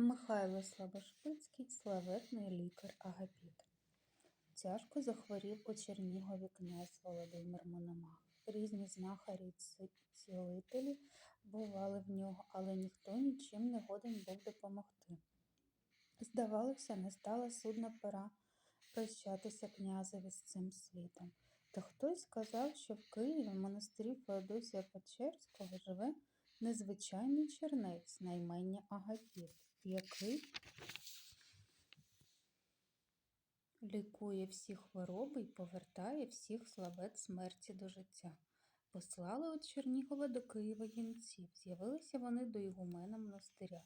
Михайло Слабошпицький – славетний лікар Агапіт. Тяжко захворів у Чернігові князь Володимир Мономах. Різні знахарі цілителі бували в нього, але ніхто нічим не годен був допомогти. Здавалося, настала судна пора прощатися князеві з цим світом. Та хтось сказав, що в Києві в монастирі Феодосія Печерського живе незвичайний чернець на імення Агапіт, який лікує всі хвороби й повертає всіх слабет смерті до життя. Послали от Чернігова до Києва гінців. З'явилися вони до ігумена монастиря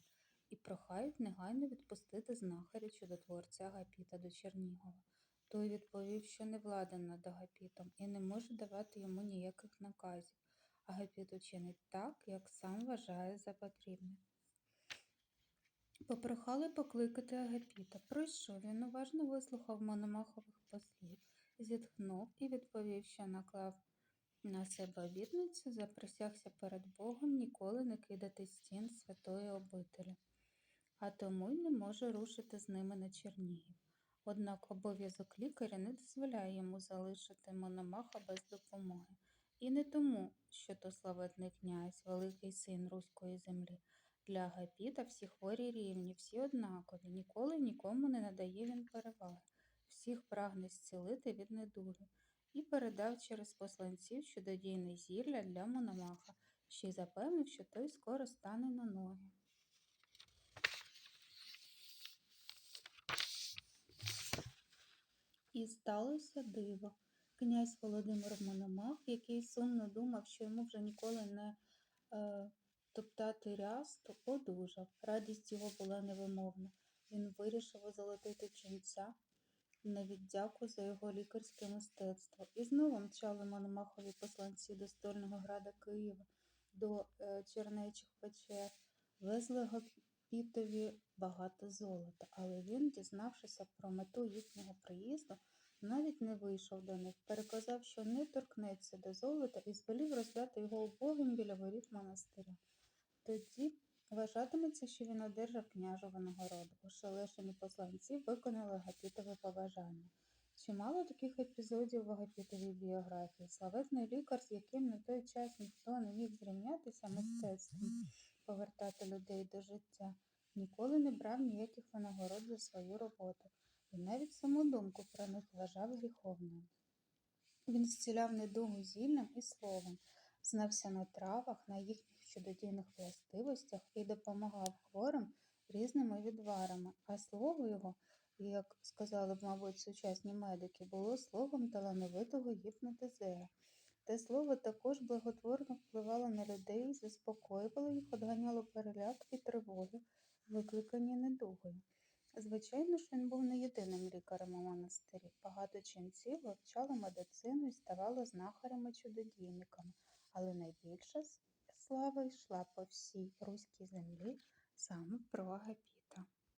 і прохають негайно відпустити знахаря чудотворця Агапіта до Чернігова. Той відповів, що не владен над Агапітом і не може давати йому ніяких наказів. Агапіт учинить так, як сам вважає за потрібне. Попрохали покликати Агапіта. Прийшов він уважно вислухав Мономахових послів, зітхнув і відповів, що наклав на себе обітницю, заприсягся перед Богом ніколи не кидати стін святої обителі, а тому й не може рушити з ними на Чернігів. Однак обов'язок лікаря не дозволяє йому залишити Мономаха без допомоги. І не тому, що то славетний князь, великий син руської землі. Для Агапіта всі хворі рівні, всі однакові, ніколи нікому не надає він переваги, всіх прагне зцілити від недуги, і передав через посланців чудодійне зілля для Мономаха, ще й запевнив, що той скоро стане на ноги. І сталося диво. Князь Володимир Мономах, який сумно думав, що йому вже ніколи не е, топтати рясту, одужав. Радість його була невимовна. Він вирішив озолотити ченця на віддяку за його лікарське мистецтво. І знову мчали Мономахові посланці до стольного града Києва, до е, Чернечих печер, везли Гапітові багато золота, але він, дізнавшися про мету їхнього приїзду, навіть не вийшов до них, переказав, що не торкнеться до золота і звелів роздати його убогим біля воріт монастиря. Тоді вважатиметься, що він одержав княжову нагороду. Ошелешені посланці виконали Агапітове побажання. Чимало таких епізодів в Агапітовій біографії. Славетний лікар, з яким на той час ніхто не міг зрівнятися мистецтвом повертати людей до життя, ніколи не брав ніяких винагород за свою роботу і навіть саму думку про них вважав гріховною. Він зціляв недугу зіллям і словом, знався на травах, на їхніх чудодійних властивостях і допомагав хворим різними відварами, а слово його, як сказали б, мабуть, сучасні медики, було словом талановитого гіпнотизера. Те слово також благотворно впливало на людей, заспокоювало їх, одганяло переляк і тривоги, викликані недугою. Звичайно ж, він був не єдиним лікарем у монастирі. Багато ченців вивчали медицину і ставали знахарями-чудодійниками, але найбільша с- слава йшла по всій руській землі саме про Агапіта.